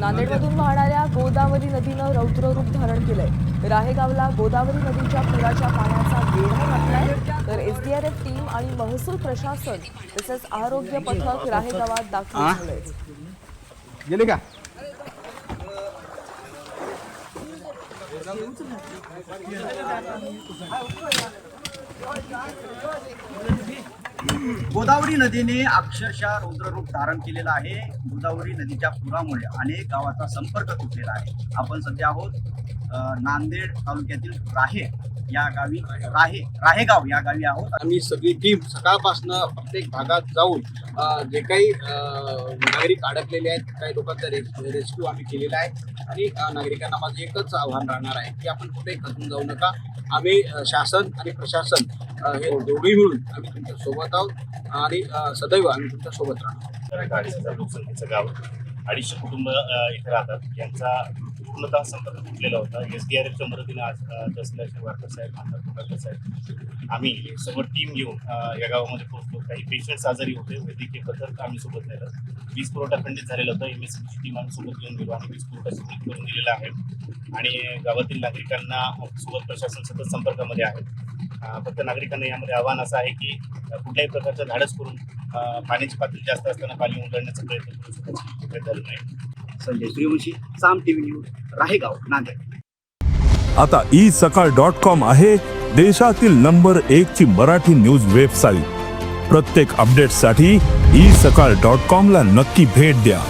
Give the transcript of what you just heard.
नांदेडमधून वाहणाऱ्या गोदावरी नदीनं रौद्र रूप धारण केलंय. राहेगावला गोदावरी नदीच्या पुराच्या पाण्याचा वेढा घातलाय. तर एसडीआरएफ टीम आणि महसूल प्रशासन तसंच आरोग्य पथक राहेगावात दाखल झालंय. गेले का? गोदावरी नदीने अक्षरशः रुद्ररूप धारण केलेलं आहे. गोदावरी नदीच्या पुरामुळे अनेक गावाचा संपर्क तुटलेला आहे. आपण सध्या आहोत नांदेड तालुक्यातील राहे या गावी राहे राहेगाव या गावी आहोत. आम्ही सगळी टीम सकाळपासनं प्रत्येक भागात जाऊन जे काही नागरिक अडकलेले आहेत काही लोकांचा रेस्क्यू आम्ही केलेला आहे. आणि नागरिकांना माझं एकच आव्हान राहणार आहे की आपण कुठे खचून जाऊ नका. आम्ही शासन आणि प्रशासन हे दोघेही मिळून आम्ही तुमच्यासोबत आहोत. आणि सदैव आम्ही तुमच्यासोबत राहणार लोकसंख्येचं गाव. अडीचशे कुटुंब इथे राहतात. यांचा पूर्णतः संपर्क तुटलेला होता. एस डी आर एफच्या मदतीनं आज अ, तहसीलदार वारकर साहेब आमदार कोटाकर साहेब आम्ही सर्व टीम घेऊन या गावामध्ये पोहोचलो. काही पेशंट्स आजारी होते. वैद्यकीय पथक आम्ही सोबत नेलं वीज पुरवठा खंडित झालेला होता. एम एस टीम आम्ही सोबत घेऊन गेलो. आणि वीज पुरवठा सुरळीत करून दिलेला आहे. आणि गावातील नागरिकांना सोबत प्रशासन सतत संपर्कामध्ये आहे. फक्त नागरिकांना यामध्ये आव्हान असं आहे की कुठल्याही प्रकारचं धाडस करून पाण्याची पातळी जास्त असताना पाणी उघडण्याचा प्रयत्न करू शकत नाही. Sanjay Suryavanshi Saam TV news Rahegaon Nanded. आता ई सकाळ डॉट कॉम आहे देशातील नंबर एक ची मराठी न्यूज वेबसाईट. प्रत्येक अपडेटसाठी ई सकाळ डॉट कॉम ला नक्की भेट द्या.